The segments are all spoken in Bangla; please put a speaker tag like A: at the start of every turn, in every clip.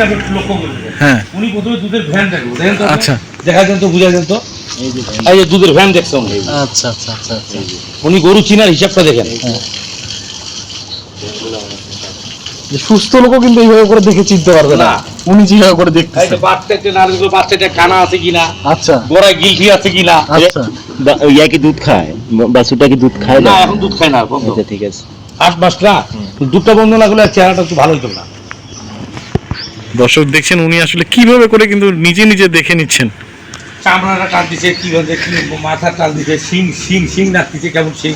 A: জিনিসটা লক্ষ্য করবেন
B: হ্যাঁ।
A: উনি প্রথমে দুধের ভ্যান দেখব দেখেন তো
B: আচ্ছা।
A: দেখা যান তো বুঝা যান তো?
C: এই যে দেখেন।
A: এই যে দুধের ভ্যান দেখছেন
B: আচ্ছা আচ্ছা আচ্ছা আচ্ছা।
A: উনি গরু চিনার হিসাবটা দেখেন।
B: সুস্থ লোকও কিন্তু এইভাবে করে দেখে চিনতে পারবে না। উনি যেভাবে করে
A: যে বাচ্চাটা নারীগুলো বাচ্চাটা কানা আছে কিনা?
B: আচ্ছা।
A: গোড়ায় গিলটি আছে কিনা?
B: আচ্ছা।
C: ইয়া কি দুধ খায় বা- বাছুরটা কি দুধ খায়
A: না? এখন দুধ খায় না
C: ঠিক আছে।
A: আট মাস না দুধটা বন্ধ না করলে চেহারাটা একটু ভালো হতো না।
B: দর্শক দেখছেন উনি আসলে কীভাবে করে কিন্তু নিজে নিজে দেখে নিচ্ছেন?
A: চামড়াটা টান দিছে কি বলছে কি মাথা টান দিছে শিং শিং শিং নাচতেছে কেমন শিং?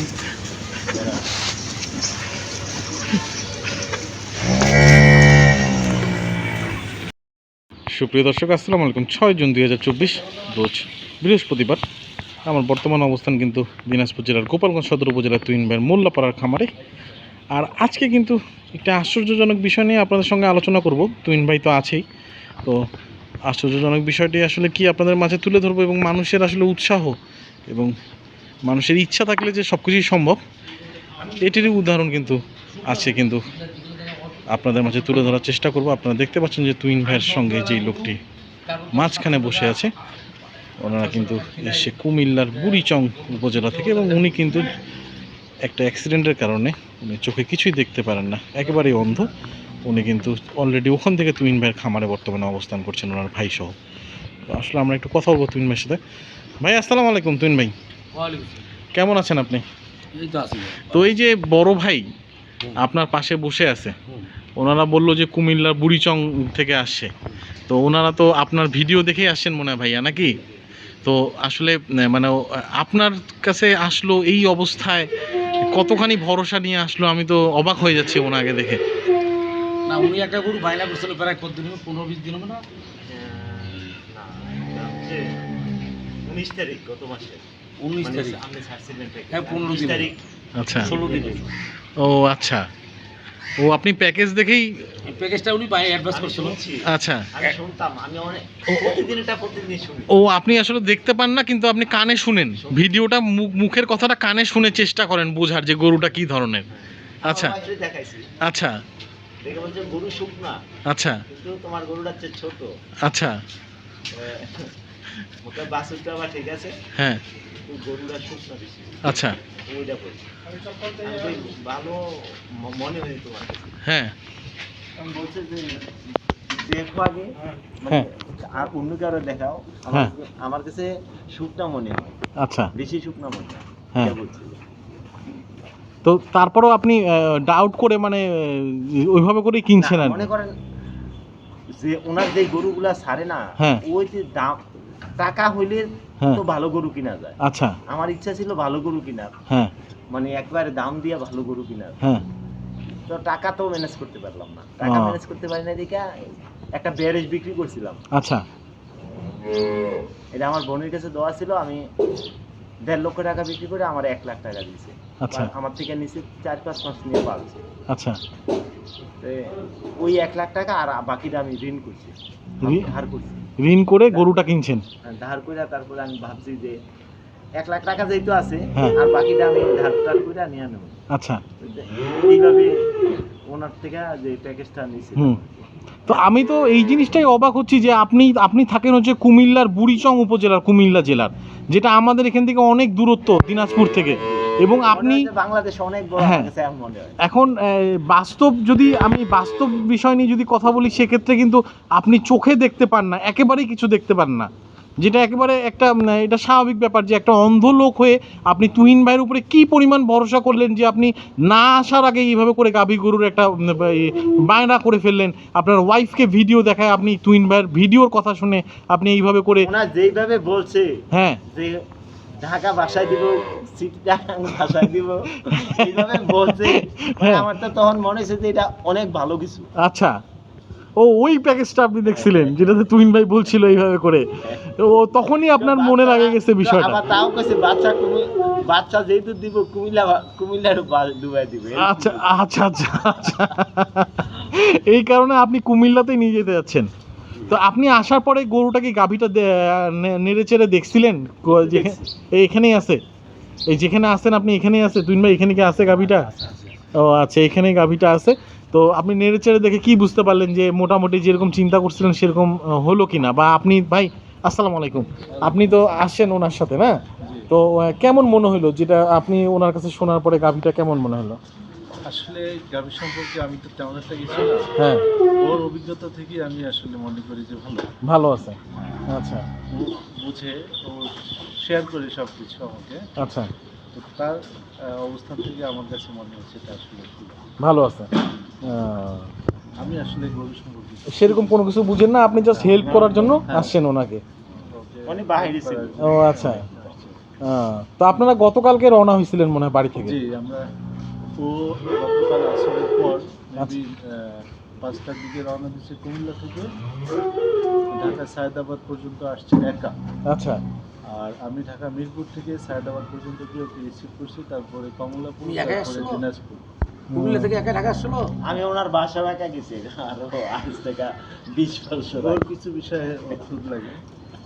B: সুপ্রিয় দর্শক আসসালামু আলাইকুম। ছয় জুন দুই হাজার চব্বিশ রোজ বৃহস্পতিবার। আমার বর্তমান অবস্থান কিন্তু দিনাজপুর জেলার গোপালগঞ্জ সদর উপজেলার তুইন ভাইয়ের মোল্লাপাড়ার খামারে। আর আজকে কিন্তু একটা আশ্চর্যজনক বিষয় নিয়ে আপনাদের সঙ্গে আলোচনা করব। তুইন ভাই তো আছেই। তো আশ্চর্যজনক বিষয়টি আসলে কি আপনাদের মাঝে তুলে ধরবো এবং মানুষের আসলে উৎসাহ এবং মানুষের ইচ্ছা থাকলে যে সব কিছুই সম্ভব, এটিরই উদাহরণ কিন্তু আছে কিন্তু আপনাদের মাঝে তুলে ধরার চেষ্টা করব। আপনারা দেখতে পাচ্ছেন যে তুইন ভাইয়ের সঙ্গে যেই লোকটি মাঝখানে বসে আছে, ওনারা কিন্তু এসে কুমিল্লার বুড়িচং উপজেলা থেকে এবং উনি কিন্তু একটা অ্যাক্সিডেন্টের কারণে উনি চোখে কিছুই দেখতে পারেন না। একেবারেই অন্ধ। উনি কিন্তু অলরেডি ওখান থেকে তুইন ভাইয়ের খামারে বর্তমানে অবস্থান করছেন ওনার ভাই সহ তো আসলে আমরা একটু কথা বলব তুইন ভাইয়ের সাথে। ভাই আসসালামু আলাইকুম তুইন ভাই। কেমন আছেন আপনি?
A: তো
B: এই যে বড় ভাই আপনার পাশে বসে আছে ওনারা বলল যে কুমিল্লার বুড়িচং থেকে আসছে। তো ওনারা তো আপনার ভিডিও দেখেই আসছেন মনে হয় ভাইয়া নাকি? তো আসলে মানে আপনার কাছে আসলো এই অবস্থায় কতখানি ভরসা নিয়ে আসলো? আমি তো অবাক হয়ে যাচ্ছি ওনাকে দেখে।
A: না উনি একটা গরু বাইনা করছিল প্রায় কতদিন হবে? পনেরো বিশ দিন হবে না
C: উনিশ তারিখ গত মাসে।
A: উনিশ তারিখ।
C: আপনি ছাড়ছিলেন
A: হ্যাঁ পনেরো
C: তারিখ
B: আচ্ছা।
A: ষোলো দিন
B: ও আচ্ছা। ও আপনি প্যাকেজ দেখেই
A: প্যাকেজটা উনি বাই অ্যাডভান্স করছিল
B: আচ্ছা।
C: আমি শুনতাম আমি অনেক প্রতিদিন এটা প্রতিদিন শুনি।
B: ও আপনি আসলে দেখতে পান না কিন্তু আপনি কানে শুনেন। ভিডিওটা মুখ- মুখের কথাটা কানে শুনে চেষ্টা করেন বোঝার যে গরুটা কি ধরনের। আচ্ছা। আচ্ছা।
C: দেখে বলছে গরু শুকনা।
B: আচ্ছা।
C: কিন্তু তোমার গরুটা হচ্ছে ছোট।
B: আচ্ছা।
C: ওটা আবার ঠিক আছে।
B: হ্যাঁ।
C: গরুটা শুকনা
B: আচ্ছা।
C: ওইটা বলছি ভালো মনে হয় তোমার।
B: হ্যাঁ।
C: আমি বলছে যে দেখো আগে মানে
B: হ্যাঁ।
C: আর অন্য কারও দেখাও। আমার
B: হ্যাঁ।
C: কাছে শুকনা মনে হয়।
B: আচ্ছা।
C: বেশি শুকনা মনে হয়।
B: হ্যাঁ।
C: বলছে।
B: তো তারপরেও আপনি ডাউট করে মানে ওইভাবে করেই কিনছেন আর
C: মনে করেন যে ওনার যে গরুগুলা ছাড়ে না
B: হ্যাঁ।
C: ওই যে দাম টাকা হইলে
B: হ্যাঁ।
C: তো ভালো গরু কিনা যায়।
B: আচ্ছা।
C: আমার ইচ্ছা ছিল ভালো গরু কিনার।
B: হ্যাঁ।
C: মানে একবারে দাম দিয়ে ভালো গরু কিনার।
B: হ্যাঁ।
C: তো টাকা তো ম্যানেজ করতে পারলাম না। টাকা ম্যানেজ করতে পারি না দেখে একটা ব্যারেজ বিক্রি করছিলাম।
B: আচ্ছা।
C: এটা আমার বোনের কাছে দেওয়া ছিল আমি দেড় লক্ষ টাকা বিক্রি করে আমার এক লাখ টাকা দিয়েছে।
B: আচ্ছা।
C: আমার থেকে নিচে চার পাঁচ মাস নিয়ে পালছে।
B: আচ্ছা।
C: ওই এক লাখ টাকা আর বাকিটা আমি ঋণ করছি? ধার করছি।
B: ঋণ করে গরুটা কিনছেন?
C: ধার করে তারপরে আমি ভাবছি যে এক লাখ টাকা যেহেতু আছে
B: হ্যাঁ।
C: আর বাকিটা আমি ধার টার করে নিয়ে নেব।
B: আচ্ছা।
C: এইভাবে ওনার থেকে যে প্যাকেজটা নিয়েছি
B: তো আমি তো এই জিনিসটাই অবাক হচ্ছি যে আপনি আপনি থাকেন হচ্ছে কুমিল্লার বুড়িচং উপজেলার কুমিল্লা জেলার যেটা আমাদের এখান থেকে অনেক দূরত্ব দিনাজপুর থেকে। এবং আপনি
C: বাংলাদেশ অনেক বড়
B: হ্যাঁ। এখন বাস্তব যদি আমি বাস্তব বিষয় নিয়ে যদি কথা বলি সেক্ষেত্রে কিন্তু আপনি চোখে দেখতে পান না একেবারেই কিছু দেখতে পান না। যেটা একেবারে একটা এটা স্বাভাবিক ব্যাপার যে একটা অন্ধ লোক হয়ে আপনি তুহিন ভাইয়ের উপরে কি পরিমাণ ভরসা করলেন যে আপনি না আসার আগে এইভাবে করে গাভী গরুর একটা বায়না করে ফেললেন? আপনার ওয়াইফকে ভিডিও দেখায় আপনি তুহিন ভাইয়ের ভিডিওর কথা শুনে আপনি এইভাবে করে
C: ওনার যেইভাবে বলছে
B: হ্যাঁ।
C: যে ঢাকা বাসায় দিব চিটাগাং বাসায় দিব এইভাবে বলছে। মানে
B: হ্যাঁ।
C: আমার তো তখন মনে হয়েছে যে এটা অনেক ভালো কিছু।
B: আচ্ছা। ও ওই প্যাকেজটা আপনি দেখছিলেন যেটাতে তুহিন ভাই বলছিল এইভাবে করে। ও তখনই আপনার মনে লাগে গেছে বিষয়টা।
C: তাও কেছে বাচ্চা কুমি বাচ্চা যেহেতু দিব কুমিল্লা কুমিল্লার ডুবাই দিবে।
B: আচ্ছা আচ্ছা আচ্ছা আচ্ছা। এই কারণে আপনি কুমিল্লাতেই নিয়ে যেতে যাচ্ছেন। তো আপনি আসার পরে গরুটা কি গাভীটা নেড়ে চেড়ে দেখছিলেন? এখানেই আছে। এই যেখানে আছেন আপনি এখানেই আছে। তুইন ভাই এখানে কি আছে গাভীটা? ও আচ্ছা এখানেই গাভীটা আছে। তো আপনি নেড়ে চেড়ে দেখে কি বুঝতে পারলেন যে মোটামুটি যেরকম চিন্তা করছিলেন সেরকম হলো কি না বা আপনি ভাই আসসালামু আলাইকুম। আপনি তো আসছেন ওনার সাথে না? তো কেমন মনে হলো যেটা আপনি ওনার কাছে শোনার পরে গাভীটা কেমন মনে হলো?
D: আসলে গাভী সম্পর্কে আমি তো তেমন একটা কিছু না।
B: হ্যাঁ।
D: ওর অভিজ্ঞতা থেকে আমি আসলে মনে করি যে ভালো।
B: ভালো আছে। আচ্ছা।
D: বুঝে ও শেয়ার করে সব কিছু আমাকে।
B: আচ্ছা।
D: তো তার অবস্থান থেকে আমার কাছে মনে হচ্ছে এটা আসলে
B: ভালো। আছে।
D: আমি আসলে
B: সেরকম কোনো কিছু বুঝেন না আপনি জাস্ট হেল্প করার জন্য। আসছেন ওনাকে। ও আচ্ছা। আহ, তো আপনারা গতকালকে রওনা হয়েছিলেন মনে হয় বাড়ি থেকে?
D: জি আমরা ও গতকাল আসরের পর
B: আচ্ছা।
D: মেবি পাঁচটার দিকে রওনা দিচ্ছে কুমিল্লা থেকে। ঢাকা সায়দাবাদ পর্যন্ত আসছে একা।
B: আচ্ছা।
D: আর আমি ঢাকা মিরপুর থেকে সায়দাবাদ পর্যন্ত গিয়ে ওকে রিসিভ করছি তারপরে কমলাপুর তারপরে দিনাজপুর।
A: কুমিল্লা থেকে একা ঢাকা আসছিল
C: আমি ওনার বাসায় একা গেছি আরও আজ থেকে বিশ বছর
D: ওর কিছু বিষয়ে অদ্ভুত লাগে।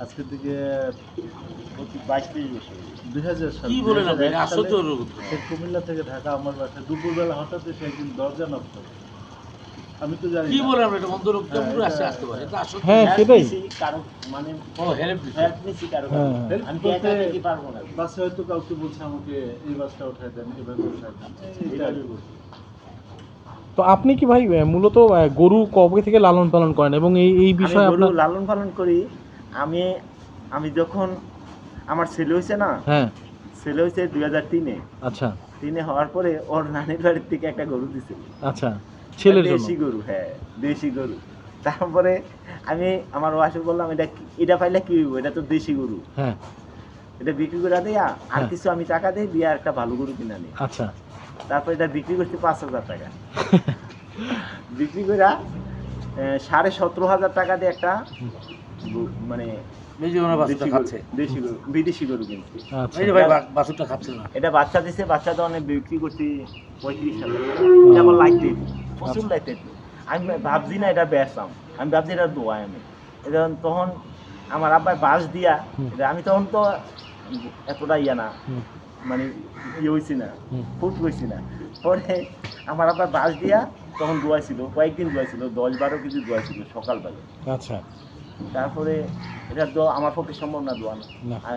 D: আজকে থেকে
C: বাইশ তেইশ বছর।
D: দুই হাজার সাল
A: কি বলেন আপনি
D: 2001 সালে
A: আশ্চর্য
D: সে কুমিল্লা থেকে ঢাকা আমার বাসায় দুপুরবেলা হঠাৎ এসে একদিন দরজা নক করে। আমি তো জানি
A: কি আপনি এটা? বন্ধ কেমন করে আসছে
D: এটা-
A: আসতে পারে। এটা আশ্চর্য
B: হ্যাঁ সেটাই।
C: কারও মানে
A: ও হেল্প
C: হেল্প নিছি কারও কাছে।
D: Help
C: আমি কি একা
D: বলতে-
C: পারব না।
D: বাসে হয়তো কাউকে বলছে আমাকে এই বাসটা উঠাই দেন এভাবে উঠাই দেন। এইটা
B: তো আপনি কি ভাই মূলত গরু কবে থেকে লালন পালন করেন? এবং এই এই বিষয়ে আপনার
C: লালন পালন করি। আমি আমি যখন আমার ছেলে হয়েছে না
B: হ্যাঁ।
C: ছেলে হয়েছে দুই হাজার তিনে।
B: আচ্ছা।
C: তিনে হওয়ার পরে ওর নানির বাড়ির থেকে একটা গরু দিছে।
B: আচ্ছা। ছেলের জন্য।
C: দেশি গরু হ্যাঁ দেশি গরু। তারপরে আমি আমার ওয়াইফে বললাম এটা এটা পাইলে কি হইব? এটা তো দেশি গরু।
B: হ্যাঁ।
C: এটা বিক্রি করে দিয়া আর
B: হ্যাঁ।
C: কিছু আমি টাকা দিই দিয়ে একটা ভালো গরু কিনে আনি।
B: আচ্ছা।
C: তারপরে এটা বিক্রি করছি পাঁচ হাজার টাকা। বিক্রি করে সাড়ে সতেরো হাজার টাকা দিয়ে একটা মানে বিদেশি গরু কিনছি।
B: আচ্ছা।
A: এই যে ভাই বা- বাসুটা খাচ্ছে না।
C: এটা বাচ্চা দিছে বাচ্চা তো অনেক বিক্রি করছি পঁয়ত্রিশ হাজার। এটা আমার প্রচুর
B: আচ্ছা।
C: লাইতে আমি ভাবছি না এটা বেচলাম আমি ভাবছি এটা দোয়াই আমি। এটা তখন আমার আব্বাই বাস দিয়া। আমি তখন তো এতটা ইয়া না মানে ইয়ে হয়েছি না ফুট হয়েছি না। পরে আমার আব্বাই বাস দিয়া তখন দোয়াইছিল কয়েকদিন দোয়াইছিল দশ বারো কেজি দোয়াইছিল সকালবেলা।
B: আচ্ছা।
C: তারপরে এটা তো আমার পক্ষে সম্ভব না দোয়ানো।
B: না।
C: আর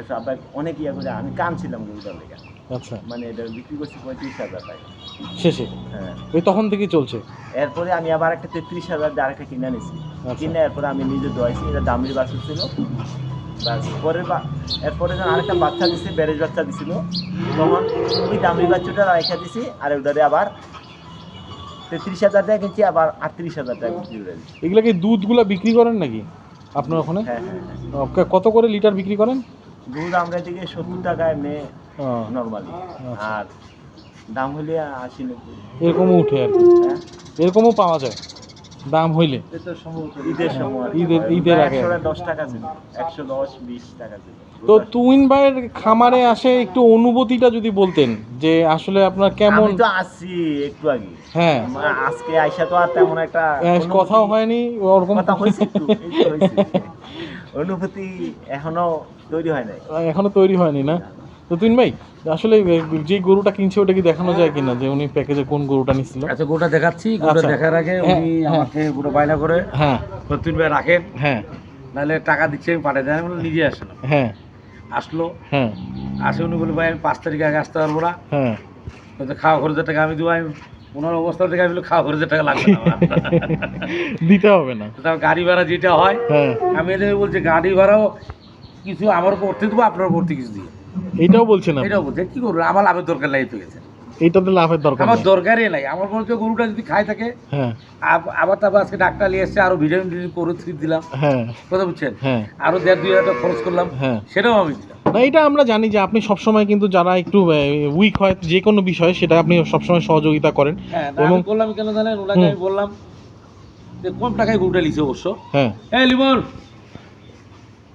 C: এটা আব্বাই অনেক ইয়া করে আমি কানছিলাম গরুটার লেগে।
B: আচ্ছা।
C: মানে এটা বিক্রি করছি পঁয়ত্রিশ হাজার টাকা
B: শেষে?
C: হ্যাঁ।
B: ওই তখন থেকেই চলছে?
C: এরপরে আমি আবার একটা তেত্রিশ হাজার দিয়ে আরেকটা কিনে নিয়েছি
B: আচ্ছা।
C: কিনে এরপরে আমি নিজে দোয়াইছি এটা দামির বাছুর ছিল। বাস পরের এরপরে যখন আরেকটা বাচ্চা দিছে ব্যারেজ বাচ্চা দিছিল তখন ওই দামির বাচ্চাটা রেখে দিছি আর ওটারে আবার তেত্রিশ হাজার টাকা কিনছি আবার আটত্রিশ হাজার টাকা বিক্রি করে
B: এগুলা কি দুধগুলা বিক্রি করেন নাকি আপনার ওখানে?
C: হ্যাঁ হ্যাঁ হ্যাঁ।
B: কত করে লিটার বিক্রি করেন?
C: দুধ আমরা দিকে সত্তর টাকা এমনি নর্মালি
B: আচ্ছা।
C: আর দাম হলে আশি নব্বই।
B: এরকমও উঠে আর কি।
C: হ্যাঁ?
B: এরকমও পাওয়া যায়। দাম হইলে।
C: ঈদের সময়
B: ঈদের- ঈদের আগে।
C: দশ টাকা ছিল। একশো দশ বিশ টাকা ছিল।
B: তো তুইন ভাইয়ের খামারে আসে একটু অনুভূতিটা যদি বলতেন যে আসলে আপনার কেমন
C: আমি তো আসছি একটু আগে।
B: হ্যাঁ।
C: আজকে আইসা তো আর তেমন একটা
B: কথাও হয়নি ওরকম
C: কথা হয়েছে। অনুভূতি এখনও তৈরি হয় নাই।
B: এখনও তৈরি হয়নি না? তুইন ভাই আসলে যে গরুটা কিনছে ওটা কি দেখানো যায় কিনা? যে উনি প্যাকেজে কোন গরুটা নিছিল?
A: আচ্ছা গরুটা দেখাচ্ছি। গোটা
B: আচ্ছা।
A: দেখার আগে
B: হ্যাঁ,
A: উনি
B: হ্যাঁ।
A: আমাকে গরু বায়না করে
B: হ্যাঁ।
A: প্রতিদিন ভাই রাখেন।
B: হ্যাঁ।
A: নাহলে টাকা দিচ্ছে আমি পাঠিয়ে আমি বললাম, নিজে আসে না
B: হ্যাঁ।
A: আসলো।
B: হ্যাঁ।
A: আসে উনি বলে ভাই আমি পাঁচ তারিখে আগে আসতে পারব না।
B: হ্যাঁ।
A: খাওয়া খরচের টাকা আমি দেবো। আমি ওনার অবস্থা থেকে আমি বলি, খাওয়া খরচের টাকা লাগবে না
B: দিতে হবে না।
A: তো তার গাড়ি ভাড়া যেটা হয়
B: হ্যাঁ।
A: আমি বলছি গাড়ি ভাড়াও কিছু আমার করতে দেবো আপনার করতে কিছু দিয়ে।
B: এইটাও বলছেন আপনি?
A: এটাও বলছে কি করব? আমার লাভের দরকার নাই পেয়ে গেছে
B: এইটাতে লাভের দরকার
A: আমার। দরকারই নাই। আমার মনে হচ্ছে গরুটা যদি খাই থাকে
B: হ্যাঁ।
A: আব- আবার তারপর আজকে ডাক্তার নিয়ে এসছে আরও ভিটামিন টিটামিন করে থ্রি দিলাম।
B: হ্যাঁ।
A: কথা বুঝছেন?
B: হ্যাঁ।
A: আরও দেড় দুই হাজার টাকা খরচ করলাম।
B: হ্যাঁ।
A: সেটাও আমি দিলাম।
B: না এটা আমরা জানি যে আপনি সবসময় কিন্তু যারা একটু উইক হয় যে কোনো বিষয়ে সেটা আপনি সবসময় সহযোগিতা করেন।
A: হ্যাঁ
B: এবং-
A: আমি করলাম কেন জানেন? ওনাকে আমি বললাম যে কম টাকায় গরুটা লিছে অবশ্য?
B: হ্যাঁ।
A: এই লিমন!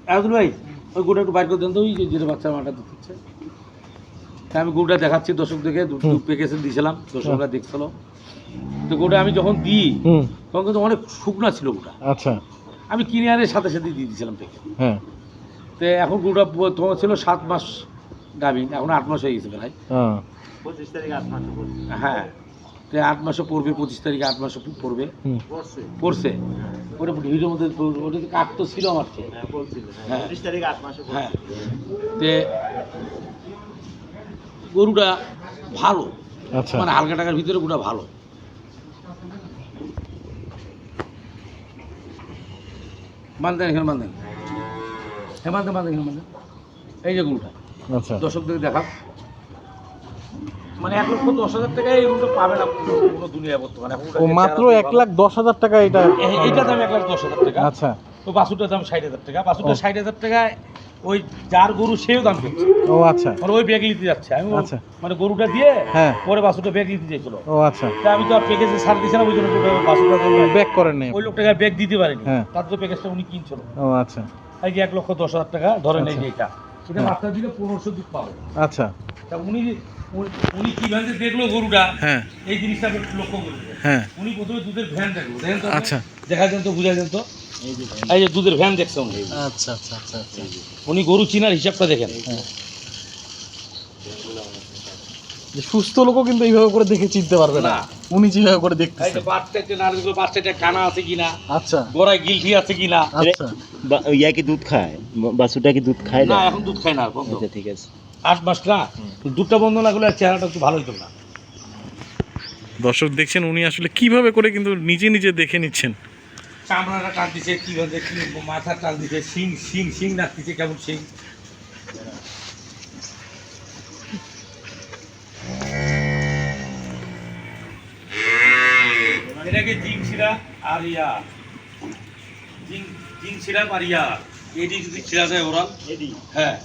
A: আব্দুল ভাই ওই গরুটা একটু বাইর করে দেন তো ওই যে যেটা বাচ্চা মাটা দিচ্ছে। তা আমি গরুটা দেখাচ্ছি দর্শক দেখে দু
B: হুম।
A: প্যাকেজে দিয়েছিলাম দর্শকরা দেখছিল। তো গরুটা আমি যখন দিই তখন কিন্তু অনেক শুকনা ছিল গরুটা
B: আচ্ছা।
A: আমি কিনে আনে সাথে সাথে দিয়ে দিয়েছিলাম প্যাকেট
B: হ্যাঁ।
A: তো এখন গরুটা প- তোমার ছিল সাত মাস গাভিন এখন আট মাস হয়ে গেছে প্রায়।
B: হ্যাঁ।
C: পঁচিশ তারিখ আট মাসে
A: হ্যাঁ। আট মাসে পড়বে পঁচিশ তারিখে আট মাসে পড়বে।
C: পড়ছে।
A: পড়ছে। ওটা ভিডিওর মধ্যে ওটা তো কাট তো ছিল আমার
C: হ্যাঁ
A: হ্যাঁ।
C: হ্যাঁ।
A: হ্যাঁ। তে গরুটা ভালো।
B: আচ্ছা।
A: মানে হালকা টাকার ভিতরে গরুটা ভালো। বান্ধেন এখানে বান্ধেন হ্যাঁ বান্ধেন বান্ধেন এখানে বান্ধেন এই যে গরুটা।
B: আচ্ছা।
A: দর্শকদের দেখা মানে এক লক্ষ দশ হাজার টাকায় এই গরুটা পাবে না কোনো কোনো দুনিয়া বর্তমানে।
B: ও মাত্র এক লাখ দশ হাজার টাকা এটা
A: এই- এইটা দাম এক লাখ দশ হাজার টাকা।
B: আচ্ছা।
A: তো বাসুটার দাম ষাট হাজার টাকা। বাসুটা ষাট হাজার টাকায় ওই যার গরু সেও দাম করছে।
B: ও আচ্ছা।
A: মানে ওই ব্যাগ নিতে যাচ্ছে। আমি
B: আচ্ছা।
A: মানে গরুটা দিয়ে
B: হ্যাঁ।
A: পরে বাসুটা ব্যাগ নিতে চাইছিল।
B: ও আচ্ছা।
A: তা আমি তো আর প্যাকেজে ছাড় দিয়েছি না ওই জন্য বাসুটা
B: ব্যাক করেন নাই।
A: ওই লোকটাকে ব্যাগ দিতে পারেনি।
B: হ্যাঁ।
A: তার তো প্যাকেজটা উনি কিনছিল।
B: ও আচ্ছা।
A: এই যে এক লক্ষ দশ হাজার টাকা ধরেন এই যে
B: আচ্ছা।
A: এটা। এটা
B: মাত্রা
A: বাচ্চা দিলে পনেরোশো দিক পাবে।
B: আচ্ছা।
A: তা উনি উনি- উনি কীভাবে দেখল গরুটা
B: হ্যাঁ।
A: এই জিনিসটা লক্ষ্য করবে
B: হ্যাঁ।
A: উনি প্রথমে দুধের ভ্যান দেখল। দেখেন তো
B: আচ্ছা।
A: দেখা যান তো? বুঝাই দেন তো এই যে দুধের ভ্যান দেখছে উনি।
B: আচ্ছা আচ্ছা আচ্ছা আচ্ছা।
A: উনি গরু চিনার হিসাবটা দেখেন।
B: যে সুস্থ লোকও কিন্তু এইভাবে করে দেখে চিনতে পারবে না। উনি যেভাবে করে
A: যে বাচ্চাটা কানা আছে কিনা
B: আচ্ছা।
A: গোড়ায় গিলটি আছে কিনা।
B: আচ্ছা।
C: ইয়া কি দুধ খায়? বাসুটা কি দুধ খায়?
A: না এখন দুধ খায় না বন্ধ।
C: আচ্ছা ঠিক আছে।
A: আট মাস না দুধটা বন্ধ না করলে চেহারাটা একটু ভালো হতো না।
B: দর্শক দেখছেন উনি আসলে কীভাবে করে কিন্তু নিজে নিজে দেখে নিচ্ছেন।
A: চামড়াটা টান দিছে কি বলছে কি মাথা টান দিছে শিং শিং শিং নাচতেছে কেমন শিং। এটাকে জিং শিরা আর ইয়া জিং জিং শিরা আর ইয়া এটি যদি ছিড়া যায় ওরাল
C: এডি
A: হ্যাঁ।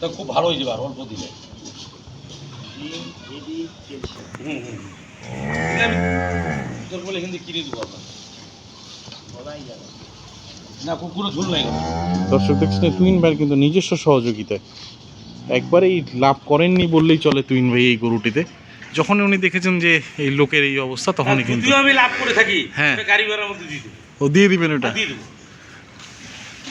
A: তো খুব ভালো হয়ে যাবে আর অল্প দিলে। হুম হুম তোর বলে কিন্তু কিনে দেবো আপনার না কুকুরও ঝুল নাই।
B: দর্শক দেখছেন টুইন ভাইয়ের কিন্তু নিজস্ব সহযোগিতায়। একবারেই লাভ করেননি বললেই চলে টুইন ভাই এই গরুটিতে। যখন উনি দেখেছেন যে এই লোকের এই অবস্থা তখনই কিন্তু
A: আমি লাভ করে থাকি
B: হ্যাঁ।
A: গাড়ি ভাড়ার মধ্যে দিয়ে দেবো।
B: ও দিয়ে দিবেন ওটা?
A: দিয়ে দেবো।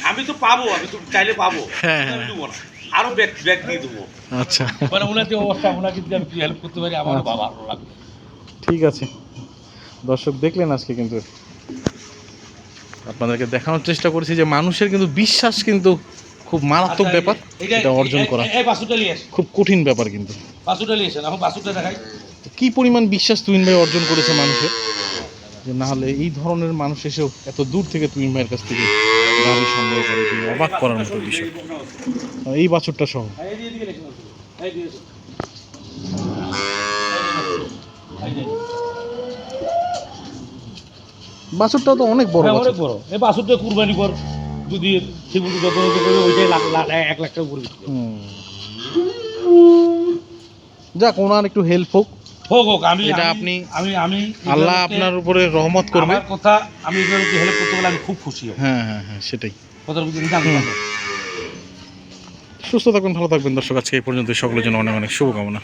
A: আমি তো পাবো আমি তো চাইলে পাবো।
B: হ্যাঁ,
A: আমি
B: হ্যাঁ।
A: দেবো না। আরও ব্যাগ ব্যাগ দিয়ে দেবো।
B: আচ্ছা।
A: মানে ওনার যে অবস্থা ওনাকে যদি আমি হেল্প করতে পারি আমারও
B: আচ্ছা।
A: বাবা ভালো লাগবে।
B: ঠিক আছে। দর্শক দেখলেন আজকে কিন্তু। আপনাদেরকে দেখানোর চেষ্টা করেছি যে মানুষের কিন্তু বিশ্বাস কিন্তু খুব মারাত্মক
A: আচ্ছা,
B: ব্যাপার
A: এটা-
B: অর্জন করা। খুব কঠিন ব্যাপার কিন্তু।
A: বাসুটা নিয়ে এখন বাসুটা দেখাই।
B: কি পরিমাণ বিশ্বাস তুইন ভাই অর্জন করেছে মানুষের? যে না হলে এই ধরনের মানুষ এসেও এত দূর থেকে তুইন ভাইয়ের কাছ থেকে গাড়ি সংগ্রহ করে কিন্তু অবাক করার মতো বিষয়। এই বাছরটা সহ। বাছরটাও তো অনেক বড়
A: হ্যাঁ, অনেক বড়। এই বাসুরটা কুরবানি কর যদি ঠিক মতো যত্ন পারবে, ওইটাই এক লাখ টাকা
B: হুম। যাক ওনার একটু হেল্প হোক।
A: হোক হোক আমি
B: এটা আপনি-
A: আমি আমি
B: আল্লাহ আপনার উপরে রহমত করবে।
A: আমার কথা আমি এগুলোকে হেল্প করতে পারলে আমি খুব খুশি হব।
B: হ্যাঁ হ্যাঁ হ্যাঁ সেটাই। সুস্থ থাকবেন ভালো থাকবেন। দর্শক আজকে এই পর্যন্ত সকলের জন্য অনেক অনেক শুভকামনা।